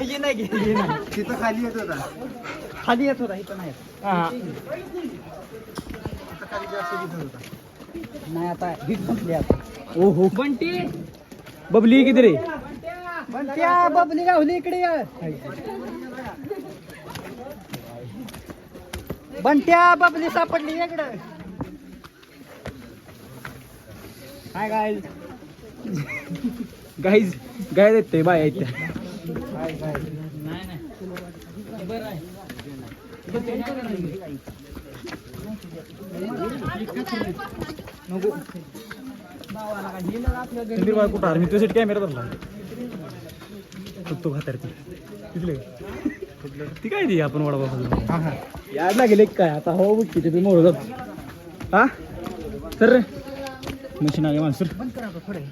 हे नाही घे, हे नाही. तिथं खाली येत होता. खाली येत होता इथं नाही. येत. हा. तिथं खाली जास्त दिसत होता नाही आता हीच संपली आता. ओहो. बंटी. बबली किती रे? बंट्या बबली गावली इकडे ये. बंट्या बबली सापडली इकडे. काय काय गाईज गाय देते बाय आहेत नको संदीप बाय कुठं आर मी तुझ्यासाठी कॅमेरा धरला. तो खातर ती. तिथले ती काय ती? आपण वडापाव याद लागेल एक काय? आता हो बघ की तिथे मोड जात. हा? सर रे. મશીન આગળ વાંચશું બંધ કરાવો પડે